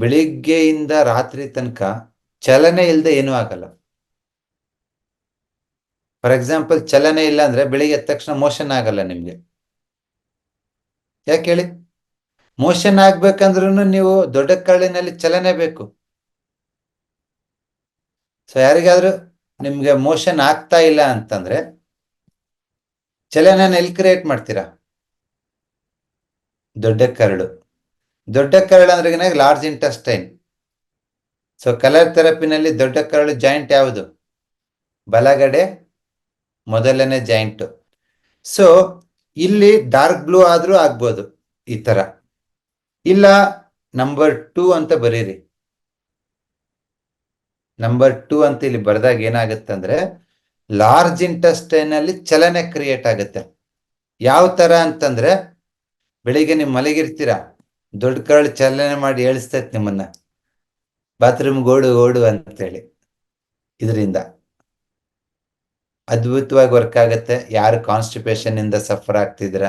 ಬೆಳಿಗ್ಗೆಯಿಂದ ರಾತ್ರಿ ತನಕ ಚಲನೆ ಇಲ್ಲದೆ ಏನೂ ಆಗಲ್ಲ. ಫಾರ್ ಎಕ್ಸಾಂಪಲ್ ಚಲನೆ ಇಲ್ಲ ಅಂದ್ರೆ ಬೆಳಿಗ್ಗೆ ಎದ್ದ ತಕ್ಷಣ ಮೋಷನ್ ಆಗಲ್ಲ ನಿಮ್ಗೆ. ಯಾಕೆ ಹೇಳಿ? ಮೋಷನ್ ಆಗ್ಬೇಕಂದ್ರೂ ನೀವು ದೊಡ್ಡ ಕಳ್ಳಿನಲ್ಲಿ ಚಲನೆ ಬೇಕು. ಸೊ ಯಾರಿಗಾದ್ರೂ ನಿಮ್ಗೆ ಮೋಷನ್ ಆಗ್ತಾ ಇಲ್ಲ ಅಂತಂದ್ರೆ ಚಲನೆನ ಎಲ್ಲಿ ಕ್ರಿಯೇಟ್ ಮಾಡ್ತೀರಾ? ದೊಡ್ಡ ಕರಳು. ದೊಡ್ಡ ಕರಳು ಅಂದ್ರೆ ಲಾರ್ಜ್ ಇಂಟೆಸ್ಟೈನ್ ಸೊ ಕಲರ್ ಥೆರಪಿನಲ್ಲಿ ದೊಡ್ಡ ಕರಳು ಜಾಯಿಂಟ್ ಯಾವುದು? ಬಲಗಡೆ, ಮೊದಲನೇ ಜಾಯಿಂಟ್ ಸೊ ಇಲ್ಲಿ ಡಾರ್ಕ್ ಬ್ಲೂ ಆದರೂ ಆಗ್ಬೋದು ಈ ತರ. ಇಲ್ಲ ನಂಬರ್ ಟೂ ಅಂತ ಬರೀರಿ. ನಂಬರ್ ಟೂ ಅಂತ ಇಲ್ಲಿ ಬರೆದಾಗ ಏನಾಗುತ್ತೆ ಲಾರ್ಜ್ ಇಂಟೆಸ್ಟೈನ್ ಅಲ್ಲಿ ಚಲನೆ ಕ್ರಿಯೇಟ್ ಆಗುತ್ತೆ. ಯಾವ ತರ ಅಂತಂದ್ರೆ, ಬೆಳಿಗ್ಗೆ ನೀವು ಮಲಗಿರ್ತೀರಾ? ದೊಡ್ಡ ಕರಳು ಚಲನೆ ಮಾಡಿ ಹೇಳಿಸ್ತೈತೆ ನಿಮ್ಮನ್ನ. ಬಾತ್ರೂಮ್ ಓಡು ಓಡು ಅಂತೇಳಿ. ಇದರಿಂದ. ಅದ್ಭುತವಾಗಿ ವರ್ಕ್ ಆಗುತ್ತೆ. ಯಾರು ಕಾನ್ಸ್ಟಿಪೇಷನ್ ಇಂದ ಸಫರ್ ಆಗ್ತಿದ್ರ